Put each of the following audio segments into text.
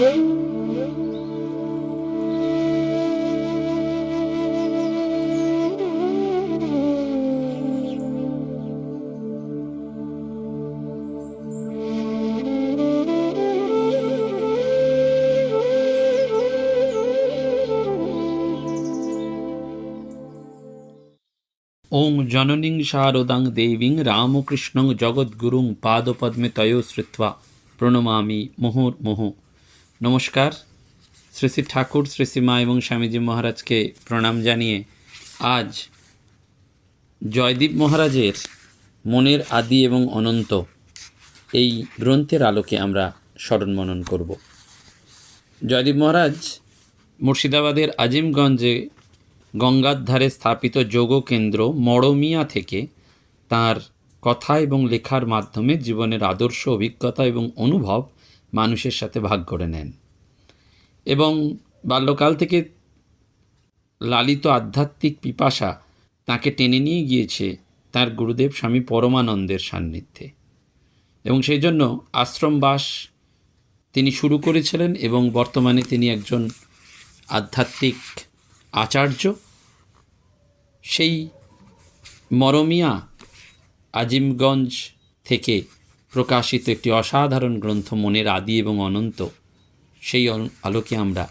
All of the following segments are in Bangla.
ওং জননীং শারদাং দেবীং রামকৃষ্ণং জগদ্গুরুং পাদপদ্মে তয় শ্রুত্বা প্রণমামি মুহুর মুহু নমস্কার। শ্রী শ্রী ঠাকুর, শ্রী শ্রী মা এবং স্বামীজি মহারাজকে প্রণাম জানিয়ে আজ জয়দীপ মহারাজের মনের আদি এবং অনন্ত এই গ্রন্থের আলোকে আমরা স্মরণ মনন করব। জয়দীপ মহারাজ মুর্শিদাবাদের আজিমগঞ্জে গঙ্গার ধারে স্থাপিত যোগ কেন্দ্র মড়মিয়া থেকে তার কথা এবং লেখার মাধ্যমে জীবনের আদর্শ অভিজ্ঞতা এবং অনুভব মানুষের সাথে ভাগ করে নেন। এবং বাল্যকাল থেকে লালিত আধ্যাত্মিক পিপাসা তাকে টেনে নিয়ে গিয়েছে তার গুরুদেব স্বামী পরমানন্দের সান্নিধ্যে। এবং সেই জন্য আশ্রমবাস তিনি শুরু করেছিলেন এবং বর্তমানে তিনি একজন আধ্যাত্মিক আচার্য। সেই মরমিয়া আজিমগঞ্জ থেকে প্রকাশিত একটি অসাধারণ গ্রন্থ মনের আদি এবং অনন্ত। সেই আলোকে আমরা,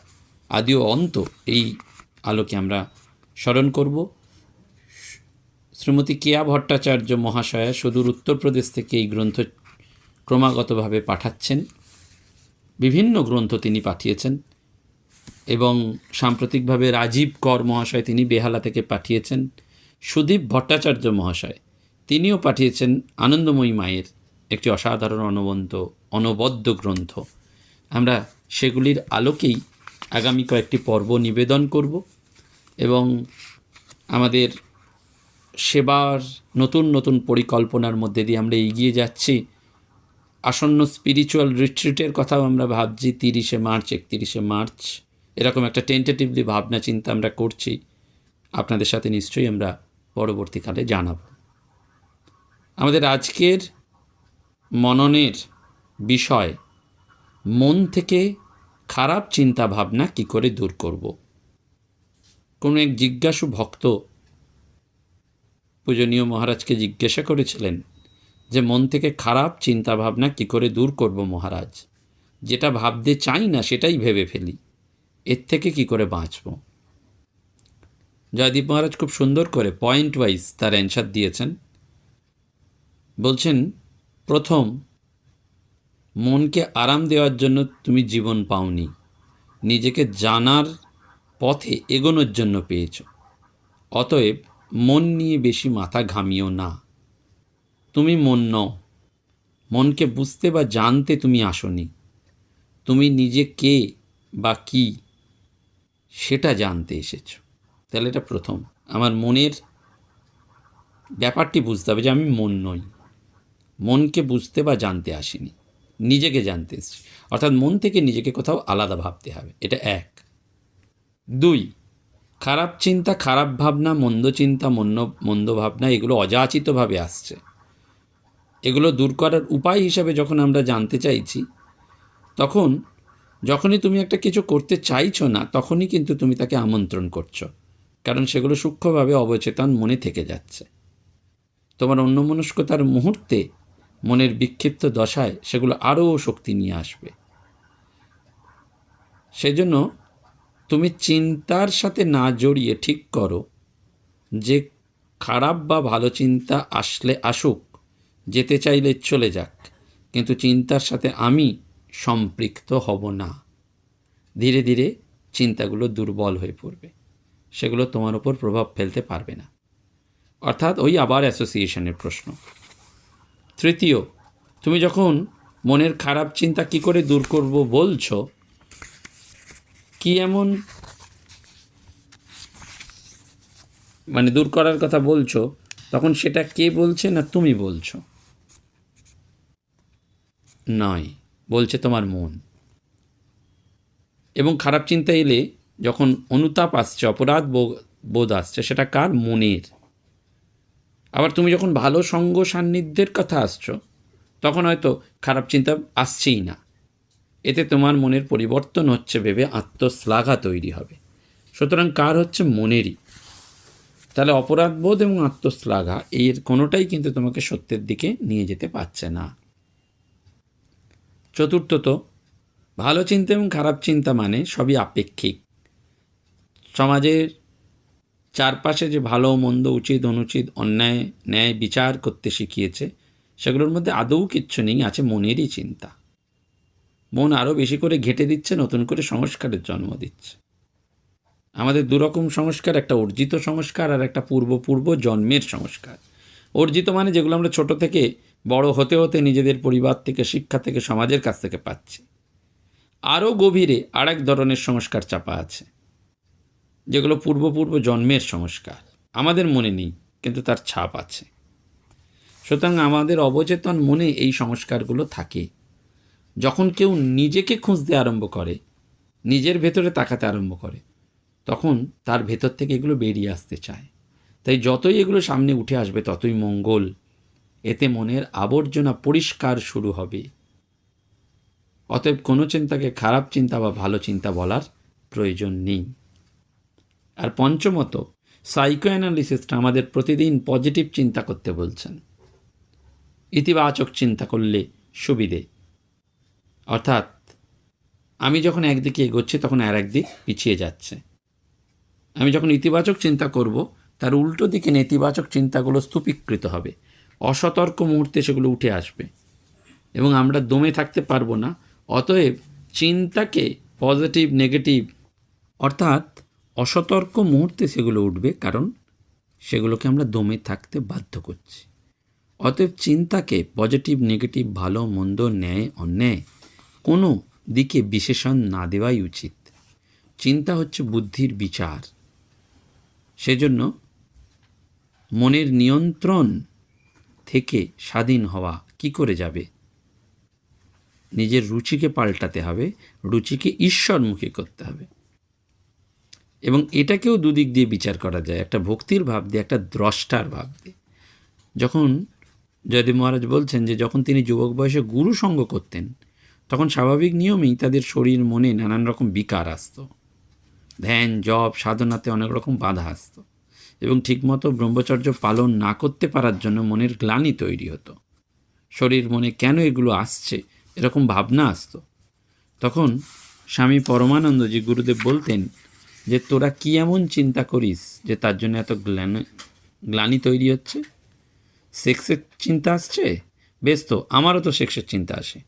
আদি ও অন্ত, এই আলোকে আমরা স্মরণ করব। শ্রীমতী কেয়া ভট্টাচার্য মহাশয়া সুদূর উত্তরপ্রদেশ থেকে এই গ্রন্থ ক্রমাগতভাবে পাঠাচ্ছেন। বিভিন্ন গ্রন্থ তিনি পাঠিয়েছেন এবং সাম্প্রতিকভাবে রাজীব কর মহাশয় তিনি বেহালা থেকে পাঠিয়েছেন। সুদীপ ভট্টাচার্য মহাশয়, তিনিও পাঠিয়েছেন আনন্দময়ী মায়ের একটি অসাধারণ অনবন্ত, অনবদ্য গ্রন্থ। আমরা সেগুলির আলোকেই আগামী কয়েকটি পর্ব নিবেদন করব এবং আমাদের সেবার নতুন নতুন পরিকল্পনার মধ্যে দিয়ে আমরা এগিয়ে যাচ্ছি। আসন্ন স্পিরিচুয়াল রিট্রিটের কথাও আমরা ভাবছি, তিরিশে মার্চ, একতিরিশে মার্চ। এরকম একটা টেন্টেটিভলি ভাবনা চিন্তা আমরা করছি। আপনাদের সাথে নিশ্চয়ই আমরা পরবর্তীকালে জানাব। আমাদের আজকের মননের বিষয়। মন থেকে খারাপ চিন্তা ভাবনা কি করে দূর করব? কোনো এক জিজ্ঞাসু ভক্ত পূজনীয় মহারাজকে জিজ্ঞাসা করেছিলেন যে, মন থেকে খারাপ চিন্তা ভাবনা কি করে দূর করব মহারাজ? যেটা ভাবতে চাই না, সেটাই ভেবে ফেলি। এর থেকে কি করে বাঁচব? জয়দীপ মহারাজ খুব সুন্দর করে পয়েন্ট ওয়াইজ তার অ্যান্সার দিয়েছেন। বলছেন প্রথম, মনকে আরাম দেওয়ার জন্য তুমি জীবন পাওনি। নিজেকে জানার পথে এগোনোর জন্য পেয়েছ। অতএব মন নিয়ে বেশি মাথা ঘামিও না। তুমি মন নও। মনকে বুঝতে বা জানতে তুমি আসনি। তুমি নিজে কে বা কি সেটা জানতে এসেছ। তাহলে এটা প্রথম। আমার মনের ব্যাপারটি বুঝতে হবে যে আমি মন নই। মনকে বুঝতে বা জানতে আসিনি। নিজেকে জানতে এসেছি। অর্থাৎ মন থেকে নিজেকে কোথাও আলাদা ভাবতে হবে। এটা এক। দুই, খারাপ চিন্তা, খারাপ ভাবনা, মন্দ চিন্তা মন্দ মন্দ ভাবনা, এগুলো অযাচিতভাবে আসছে। এগুলো দূর করার উপায় হিসাবে যখন আমরা জানতে চাইছি, তখন যখনই তুমি একটা কিছু করতে চাইছো না, তখনই কিন্তু তুমি তাকে আমন্ত্রণ করছ। কারণ সেগুলো সূক্ষ্মভাবে অবচেতন মনে থেকে যাচ্ছে। তোমার অন্যমনস্কতার মুহূর্তে মনের বিক্ষিপ্ত দশায় সেগুলো আরও শক্তি নিয়ে আসবে। সেজন্য তুমি চিন্তার সাথে না জড়িয়ে ঠিক করো যে খারাপ বা ভালো চিন্তা আসলে আসুক, যেতে চাইলে চলে যাক, কিন্তু চিন্তার সাথে আমি সম্পৃক্ত হব না। ধীরে ধীরে চিন্তাগুলো দুর্বল হয়ে পড়বে। সেগুলো তোমার ওপর প্রভাব ফেলতে পারবে না। অর্থাৎ ওই আবার অ্যাসোসিয়েশনের প্রশ্ন। তৃতীয়, তুমি যখন মনের খারাপ চিন্তা কি করে দূর করব বলছো? কি এমন মানে দূর করার কথা বলছো? তখন সেটা কে বলছে না তুমি বলছো? নয়, বলছে তোমার মন। এবং খারাপ চিন্তা এলে যখন অনুতাপ আসছে, অপরাধ বোধ আসছে, সেটা কার? মনের। আবার তুমি যখন ভালো সঙ্গ সান্নিধ্যের কথা আসছো, তখন হয়তো খারাপ চিন্তা আসছেই না। এতে তোমার মনের পরিবর্তন হচ্ছে ভেবে আত্মশ্লাঘা তৈরি হবে। সুতরাং কার হচ্ছে মনেরই? তাহলে অপরাধবোধ এবং আত্মশ্লাঘা, এর কোনোটাই কিন্তু তোমাকে সত্যের দিকে নিয়ে যেতে পারছে না। চতুর্থত, ভালো চিন্তা এবং খারাপ চিন্তা মানে সবই আপেক্ষিক। সমাজের চারপাশে যে ভালো মন্দ, উচিত, অনুচিত, অন্যায়, ন্যায়, বিচার করতে শিখিয়েছে, সেগুলোর মধ্যে আদৌ কিচ্ছু নেই, আছে মনেরই চিন্তা। মন আরও বেশি করে ঘেটে দিচ্ছে, নতুন করে সংস্কারের জন্ম দিচ্ছে। আমাদের দুরকম সংস্কার, একটা অর্জিত সংস্কার আর একটা পূর্ব পূর্ব জন্মের সংস্কার। অর্জিত মানে যেগুলো আমরা ছোট থেকে বড় হতে হতে নিজেদের পরিবার থেকে, শিক্ষা থেকে, সমাজের কাছ থেকে পাচ্ছি। আরও গভীরে আরেক ধরনের সংস্কার চাপা আছে। যেগুলো পূর্বপূর্ব জন্মের সংস্কার। আমাদের মনে নেই, কিন্তু তার ছাপ আছে। সুতরাং আমাদের অবচেতন মনে এই সংস্কারগুলো থাকে। যখন কেউ নিজেকে খুঁজতে আরম্ভ করে, নিজের ভেতরে তাকাতে আরম্ভ করে, তখন তার ভেতর থেকে এগুলো বেরিয়ে আসতে চায়। তাই যতই এগুলো সামনে উঠে আসবে, ততই মঙ্গল। এতে মনের আবর্জনা পরিষ্কার শুরু হবে। অতএব কোনো চিন্তাকে খারাপ চিন্তা বা ভালো চিন্তা বলার প্রয়োজন নেই। আর পঞ্চমত সাইকো অ্যানালিসিসটা আমাদের প্রতিদিন পজিটিভ চিন্তা করতে বলছেন। ইতিবাচক চিন্তা করলে সুবিধে। অর্থাৎ, আমি যখন একদিকে এগোচ্ছি, তখন আর একদিক পিছিয়ে যাচ্ছে। আমি যখন ইতিবাচক চিন্তা করব, তার উল্টো দিকে নেতিবাচক চিন্তাগুলো স্তূপীকৃত হবে। অসতর্ক মুহূর্তে সেগুলো উঠে আসবে। এবং আমরা দমে থাকতে পারব না। অতএব, চিন্তাকে পজিটিভ নেগেটিভ অর্থাৎ অসতর্ক মুহূর্তে সেগুলো উঠবে, কারণ সেগুলোকে আমরা দমে থাকতে বাধ্য করছি। অতএব চিন্তাকে পজিটিভ, নেগেটিভ, ভালো, মন্দ, ন্যায়, অন্যায় কোনো দিকে বিশেষণ না দেওয়াই উচিত। চিন্তা হচ্ছে বুদ্ধির বিচার। সেজন্য মনের নিয়ন্ত্রণ থেকে স্বাধীন হওয়া কি করে যাবে? নিজের রুচিকে পাল্টাতে হবে, রুচিকে ঈশ্বরমুখী করতে হবে। এবং এটাকেও দুদিক দিয়ে বিচার করা যায়, একটা ভক্তির ভাব দিয়ে, একটা দ্রষ্টার ভাব দিয়ে। যখন জয়দেব মহারাজ বলছেন যে, যখন তিনি যুবক বয়সে গুরু সঙ্গ করতেন, তখন স্বাভাবিক নিয়মেই তাদের শরীর, মনে নানান রকম বিকার আসতো। ধ্যান, জপ, সাধনাতে অনেক রকম বাধা আসতো। এবং ঠিকমতো ব্রহ্মচর্য পালন না করতে পারার জন্য মনের গ্লানি তৈরি হতো। শরীর, মনে কেন এগুলো আসছে, এরকম ভাবনা আসতো। তখন স্বামী পরমানন্দজি গুরুদেব বলতেন যে তোরা কি এমন চিন্তা করিস যে তার জন্য এত গ্লানি গ্লানি তৈরি হচ্ছে? সেক্সের চিন্তা আসছে? বেশ তো, আমারও তো সেক্সের চিন্তা আসে।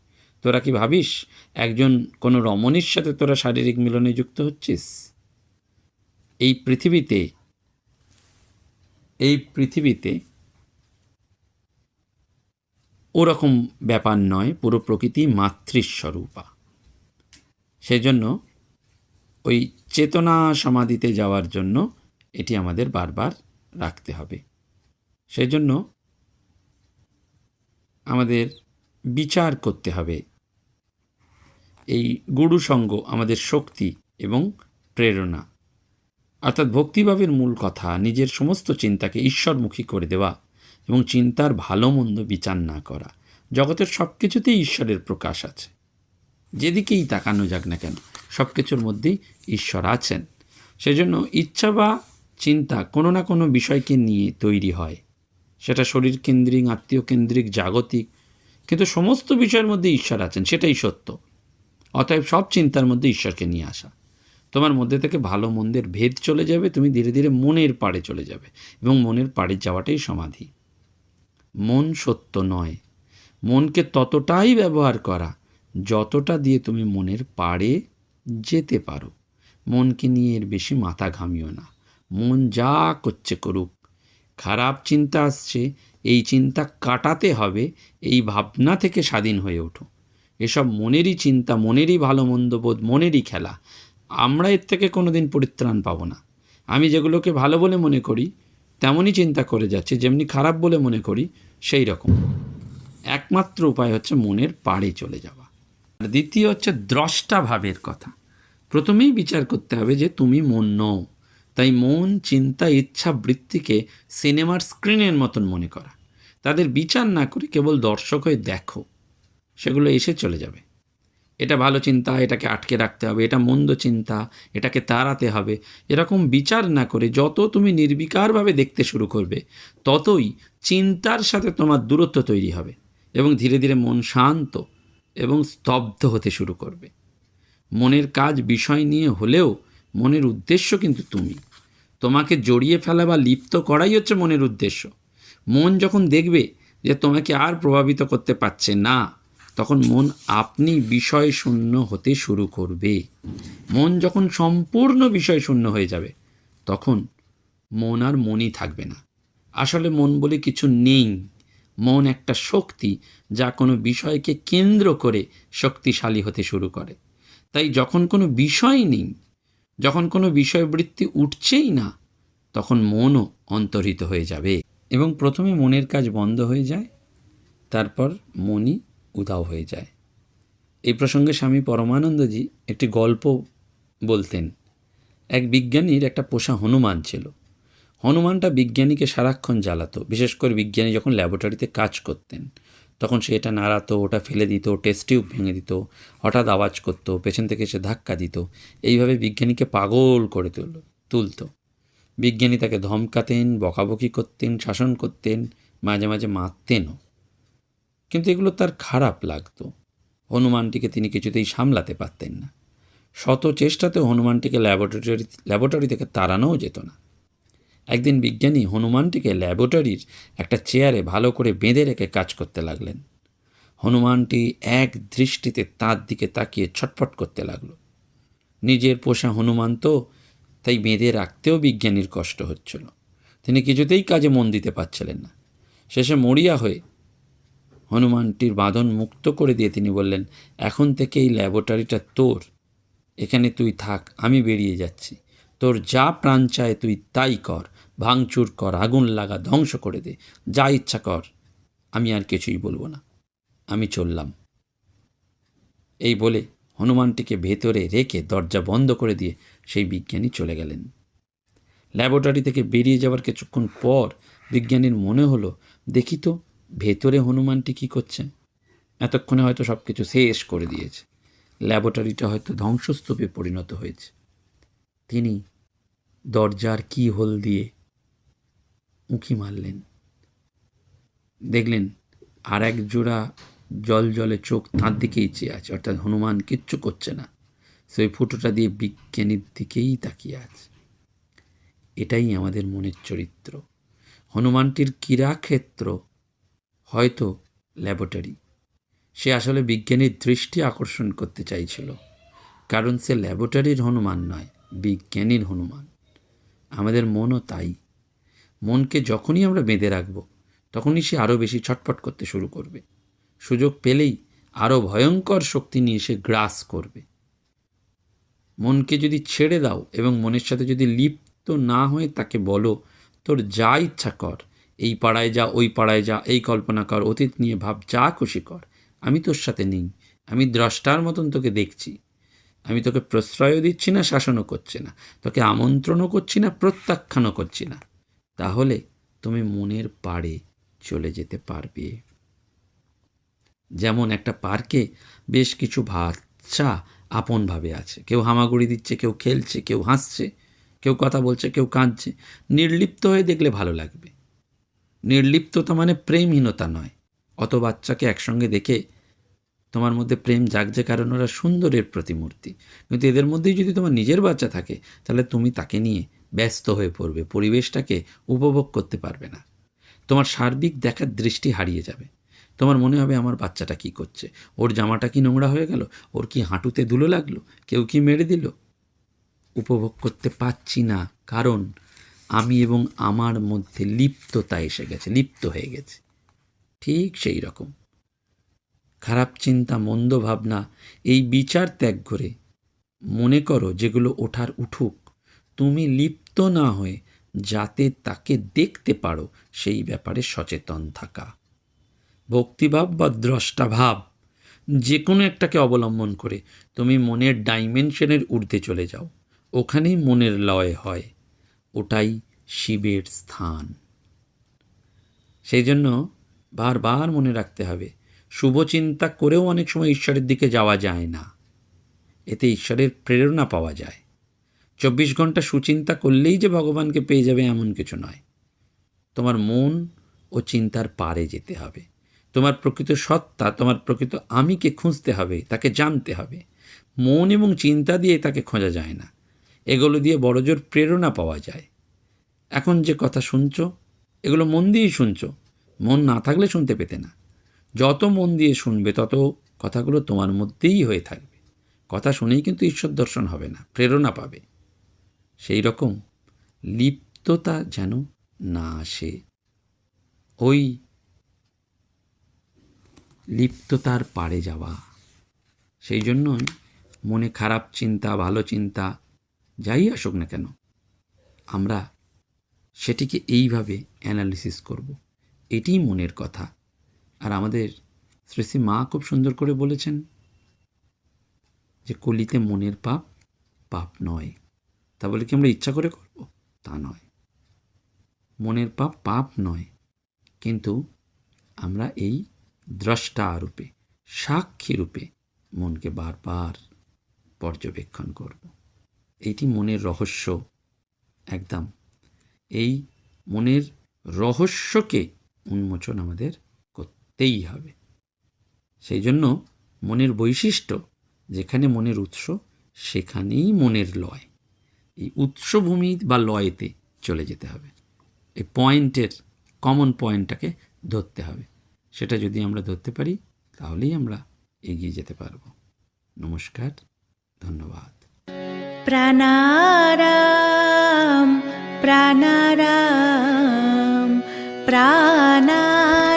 তোরা কি ভাবিস একজন কোনো রমণীর সাথে তোরা শারীরিক মিলনে যুক্ত হচ্ছিস? এই পৃথিবীতে এই পৃথিবীতে ওরকম ব্যাপার নয়, পুরো প্রকৃতি মাতৃস্বরূপা। সেজন্য ওই চেতনা সমাধিতে যাওয়ার জন্য এটি আমাদের বারবার রাখতে হবে। সেজন্য আমাদের বিচার করতে হবে। এই গুরু সঙ্গ আমাদের শক্তি এবং প্রেরণা। অর্থাৎ ভক্তিভাবের মূল কথা, নিজের সমস্ত চিন্তাকে ঈশ্বরমুখী করে দেওয়া এবং চিন্তার ভালো মন্দ বিচার না করা। জগতের সব কিছুতেই ঈশ্বরের প্রকাশ আছে। যেদিকেই তাকানো যাক না কেন সব কিছুর মধ্যেই ঈশ্বর আছেন। সেজন্য ইচ্ছা বা চিন্তা কোনো না কোনো বিষয়কে নিয়ে তৈরি হয়। সেটা শরীর কেন্দ্রিক, আত্মীয় কেন্দ্রিক, জাগতিক, কিন্তু সমস্ত বিষয়ের মধ্যে ঈশ্বর আছেন, সেটাই সত্য। অতএব সব চিন্তার মধ্যে ঈশ্বরকে নিয়ে আসা। তোমার মধ্যে থেকে ভালো মন্দের ভেদ চলে যাবে, তুমি ধীরে ধীরে মনের পাড়ে চলে যাবে এবং মনের পাড়ে যাওয়াটাই সমাধি। মন সত্য নয়। মনকে ততটাই ব্যবহার করা, যতটা দিয়ে তুমি মনের পাড়ে যেতে পারো। মনকে নিয়ে এর বেশি মাথা ঘামিও না। মন যা করছে করুক। খারাপ চিন্তা আসছে, এই চিন্তা কাটাতে হবে, এই ভাবনা থেকে স্বাধীন হয়ে ওঠো। এসব মনেরই চিন্তা, মনেরই ভালো মন্দ বোধ, মনেরই খেলা। আমরা এর থেকে কোনো দিন পরিত্রাণ পাবো না। আমি যেগুলোকে ভালো বলে মনে করি, তেমনই চিন্তা করে যাচ্ছে, যেমনি খারাপ বলে মনে করি, সেই রকম। একমাত্র উপায় হচ্ছে মনের পাড়ে চলে যাওয়া। দ্বিতীয় হচ্ছে দ্রষ্টা ভাবের কথা। প্রথমেই বিচার করতে হবে যে তুমি মন নও। তাই মন, চিন্তা, ইচ্ছা, বৃত্তিকে সিনেমার স্ক্রিনের মতন মনে করা। তাদের বিচার না করে কেবল দর্শক হয়ে দেখো। সেগুলো এসে চলে যাবে। এটা ভালো চিন্তা, এটাকে আটকে রাখতে হবে, এটা মন্দ চিন্তা, এটাকে তাড়াতে হবে। এরকম বিচার না করে যত তুমি নির্বিকারভাবে দেখতে শুরু করবে, ততই চিন্তার সাথে তোমার দূরত্ব তৈরি হবে এবং ধীরে ধীরে মন শান্ত। এবং স্তব্ধ হতে শুরু করবে। মনের কাজ বিষয় নিয়ে হলেও মনের উদ্দেশ্য কিন্তু তুমি। তোমাকে জড়িয়ে ফেলা বা লিপ্ত করাই হচ্ছে মনের উদ্দেশ্য। মন যখন দেখবে যে তোমাকে আর প্রভাবিত করতে পারছে না, তখন মন আপনি বিষয় শূন্য হতে শুরু করবে। মন যখন সম্পূর্ণ বিষয় শূন্য হয়ে যাবে, তখন মন আর মনই থাকবে না। আসলে মন বলে কিছু নেই। মন একটা শক্তি যা কোনো বিষয়কে কেন্দ্র করে শক্তিশালী হতে শুরু করে। তাই যখন কোনো বিষয় নেই, যখন কোনো বিষয়বৃত্তি উঠছেই না, তখন মনও অন্তর্হিত হয়ে যাবে এবং প্রথমে মনের কাজ বন্ধ হয়ে যায়, তারপর মনই উধাও হয়ে যায়। এই প্রসঙ্গে স্বামী পরমানন্দজি একটি গল্প বলতেন। এক বিজ্ঞানীর একটা পোষা হনুমান ছিল। হনুমানটা বিজ্ঞানীকে সারাক্ষণ জ্বালাতো, বিশেষ করে বিজ্ঞানী যখন ল্যাবরেটরিতে কাজ করতেন, তখন সে এটা নাড়াতো, ওটা ফেলে দিত টেস্ট টিউব ভেঙে দিত, হঠাৎ আওয়াজ করতো, পেছন থেকে এসে ধাক্কা দিত, এইভাবে বিজ্ঞানীকে পাগল করে তুল, তুলত। বিজ্ঞানী তাকে ধমকাতেন, বকাবকি করতেন, শাসন করতেন, মাঝে মাঝে মারতেনও। কিন্তু এগুলো তার খারাপ লাগতো। হনুমানটিকে তিনি কিছুতেই সামলাতে পারতেন না। শত চেষ্টাতেও হনুমানটিকে ল্যাবরেটরি ল্যাবরেটরি থেকে তাড়ানোও যেত না। একদিন বিজ্ঞানী হনুমানটিকে ল্যাবরেটরির একটা চেয়ারে ভালো করে বেঁধে রেখে কাজ করতে লাগলেন। হনুমানটি এক দৃষ্টিতে তার দিকে তাকিয়ে ছটফট করতে লাগল। নিজের পোষা হনুমান তো তাই বেঁধে রাখতেও বিজ্ঞানীর কষ্ট হচ্ছিল। তিনি কিছুতেই কাজে মন দিতে পারছিলেন না। শেষে মরিয়া হয়ে হনুমানটির বাঁধন মুক্ত করে দিয়ে তিনি বললেন, এখন থেকে এই ল্যাবরেটরিটা তোর। এখানে তুই থাক, আমি বেরিয়ে যাচ্ছি। তোর যা প্রাণ চায় তুই তাই কর। ভাঙচুর কর, আগুন লাগা ধ্বংস করে দে। যা ইচ্ছা কর। আমি আর কিছুই বলব না। আমি চললাম। এই বলে হনুমানটিকে ভেতরে রেখে দরজা বন্ধ করে দিয়ে সেই বিজ্ঞানী চলে গেলেন। ল্যাবরেটরি থেকে বেরিয়ে যাওয়ার কিছুক্ষণ পর বিজ্ঞানীর মনে হলো, দেখি তো ভেতরে হনুমানটি কি করছে। এতক্ষণে হয়তো সব কিছু শেষ করে দিয়েছে। ল্যাবরেটরিটা হয়তো ধ্বংসস্তূপে পরিণত হয়েছে। তিনি দরজার কি হোল দিয়ে উঁকি মারলেন। দেখলেন আর এক জোড়া জল জলে চোখ তাঁর দিকেই চেয়ে আছে, অর্থাৎ হনুমান কিচ্ছু করছে না। সেই ফুটোটা দিয়ে বিজ্ঞানীর দিকেই তাকিয়ে আছে। এটাই আমাদের মনের চরিত্র। হনুমানটির ক্রীড়াক্ষেত্র হয়তো ল্যাবরেটরি। সে আসলে বিজ্ঞানীর দৃষ্টি আকর্ষণ করতে চাইছিল। কারণ সে ল্যাবরেটরির হনুমান নয়, বিজ্ঞানীর হনুমান। আমাদের মনও তাই। মনকে যখনই আমরা বেঁধে রাখব, তখনই সে আরও বেশি ছটফট করতে শুরু করবে। সুযোগ পেলেই আরও ভয়ঙ্কর শক্তি নিয়ে সে গ্রাস করবে। মনকে যদি ছেড়ে দাও এবং মনের সাথে যদি লিপ্ত না হয়ে তাকে বলো, তোর যা ইচ্ছা কর, এই পাড়ায় যা, ওই পাড়ায় যা, এই কল্পনা কর, অতীত নিয়ে ভাব, যা খুশি কর, আমি তোর সাথে নেই, আমি দ্রষ্টার মতন তোকে দেখছি। আমি তোকে প্রশ্রয়ও দিচ্ছি না, শাসনও করছি না, তোকে আমন্ত্রণও করছি না, প্রত্যাখ্যানও করছি না। তাহলে তুমি মনের পাড়ে চলে যেতে পারবে। যেমন একটা পার্কে বেশ কিছু বাচ্চা আপনভাবে আছে। কেউ হামাগুড়ি দিচ্ছে, কেউ খেলছে, কেউ হাসছে, কেউ কথা বলছে, কেউ কাঁদছে। নির্লিপ্ত হয়ে দেখলে ভালো লাগবে। নির্লিপ্ততা মানে প্রেমহীনতা নয়। অত বাচ্চাকে একসঙ্গে দেখে তোমার মধ্যে প্রেম জাগছে কারণ ওরা সুন্দরের প্রতিমূর্তি। কিন্তু এদের মধ্যেই যদি তোমার নিজের বাচ্চা থাকে, তাহলে তুমি তাকে নিয়ে ব্যস্ত হয়ে পড়বে, পরিবেশটাকে উপভোগ করতে পারবে না। তোমার সার্বিক দেখার দৃষ্টি হারিয়ে যাবে। তোমার মনে হবে আমার বাচ্চাটা কি করছে? ওর জামাটা কি নোংরা হয়ে গেল? ওর কি হাঁটুতে ধুলো লাগল? কেউ কি মেরে দিল? উপভোগ করতে পাচ্ছি না, কারণ আমি এবং আমার মধ্যে লিপ্ততা এসে গেছে, লিপ্ত হয়ে গেছে। ঠিক সেই রকম। খারাপ চিন্তা, মন্দ ভাবনা, এই বিচার ত্যাগ করে মনে করো যেগুলো ওঠার উঠুক তুমি লিপ্ত না হয়ে যাতে তাকে দেখতে পারো, সেই ব্যাপারে সচেতন থাকা। ভক্তিভাব বা দ্রষ্টাভাব যে কোনো একটাকে অবলম্বন করে তুমি মনের ডাইমেনশনের ঊর্ধ্বে চলে যাও। ওখানেই মনের লয় হয়। ওটাই শিবের স্থান। সেই জন্য বারবার মনে রাখতে হবে, শুভ চিন্তা করেও অনেক সময় ঈশ্বরের দিকে যাওয়া যায় না। এতে ঈশ্বরের প্রেরণা পাওয়া যায়। চব্বিশ ঘণ্টা সুচিন্তা করলেই যে ভগবানকে পেয়ে যাবে এমন কিছু নয়। তোমার মন ও চিন্তার পারে যেতে হবে। তোমার প্রকৃত সত্তা, তোমার প্রকৃত আমিকে খুঁজতে হবে, তাকে জানতে হবে। মন এবং চিন্তা দিয়ে তাকে খোঁজা যায় না। এগুলো দিয়ে বড়জোর প্রেরণা পাওয়া যায়। এখন যে কথা শুনছো, এগুলো মন দিয়েই শুনছো। মন না থাকলে শুনতে পেতে না। যত মন দিয়ে শুনবে, তত কথাগুলো তোমার মধ্যেই হয়ে থাকবে। কথা শুনেই কিন্তু ঈশ্বর দর্শন হবে না, প্রেরণা পাবে। সেই রকম লিপ্ততা যেন না আসে। ওই লিপ্ততার পারে যাওয়া। সেই জন্যই মনে খারাপ চিন্তা, ভালো চিন্তা, যাই আসুক না কেন, আমরা সেটিকে এইভাবে অ্যানালিসিস করব। এটিই মনের কথা। আর আমাদের শ্রী শ্রী মা খুব সুন্দর করে বলেছেন যে কলিতে মনের পাপ পাপ নয়। তা বলে কি আমরা ইচ্ছা করে করব? তা নয়। মনের পাপ পাপ নয়। কিন্তু আমরা এই দ্রষ্টা রূপে, সাক্ষী রূপে মনকে বারবার পর্যবেক্ষণ করব। এইটি মনের রহস্য। একদম। এই মনের রহস্যকে উন্মোচন আমাদের করতেই হবে। সেই জন্য মনের বৈশিষ্ট্য, যেখানে মনের উৎস, সেখানেই মনের লয়। এই উৎসভূমি বা লয়েতে চলে যেতে হবে। এই পয়েন্টের কমন পয়েন্টটাকে ধরতে হবে। সেটা যদি আমরা ধরতে পারি, তাহলেই আমরা এগিয়ে যেতে পারব। নমস্কার, ধন্যবাদ। প্রাণারাম প্রাণারাম প্রাণা